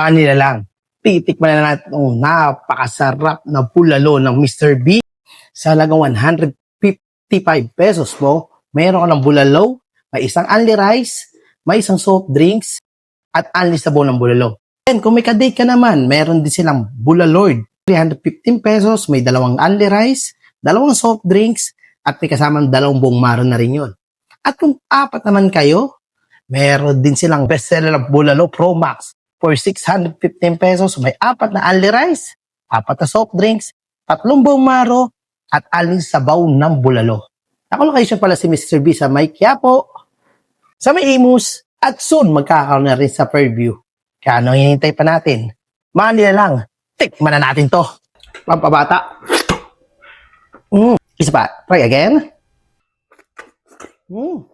Manila lang. Titikman na natin ang napakasarap na bulalo ng Mr. B. Sa halagang 155 pesos mo, meron ka ng bulalo, may isang only rice, may isang soft drinks, at only sabaw ng bulalo. And kung may kadate ka naman, meron din silang bulalord. 315 pesos, may dalawang only rice, dalawang soft drinks, at may kasamang dalawang buong maro na rin yun. At kung apat naman kayo, meron din silang bestseller na Bulalo Pro Max for 615 pesos. May apat na only rice, apat na soft drinks, tatlong buong maro, at aling sabaw ng bulalo. Ako location pala si Mr. B sa May Quiapo, sa May Imus, at soon magkakaroon na rin sa Fairview. Kaya ano hinihintay pa natin? Manila lang, tikman na natin to. Pampabata. Mm. Isa pa, try again. Mm.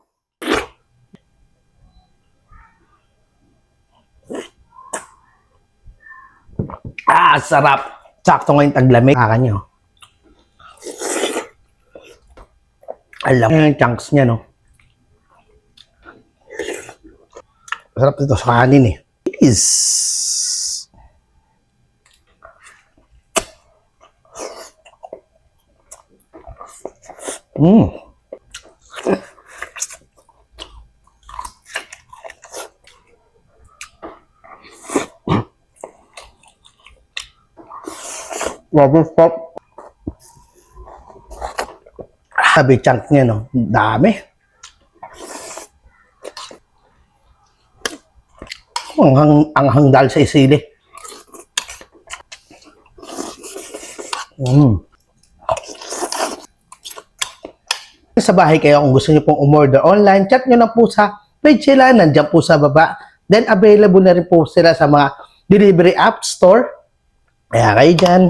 Ah, sarap. Sakto ngayon taglamig. Kaka nyo. Alam mo yung chunks niya, no? Sarap dito sa kanin, eh. Is. Mm. Grabe, stop. Sabi chunk niya, no? Dami. Ang, ang hangdal sa isili. Mm. Sa bahay kayo, kung gusto niyo pong umorder online, chat nyo na po sa page sila, nandiyan po sa baba. Then, available na rin po sila sa mga delivery app store. Kaya kayo dyan.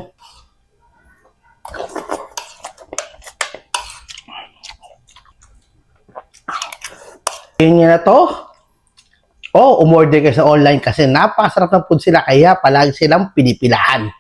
Yun na to. Oh, umorder kayo sa online kasi napasarap ng food sila kaya palagi silang pinipilahan.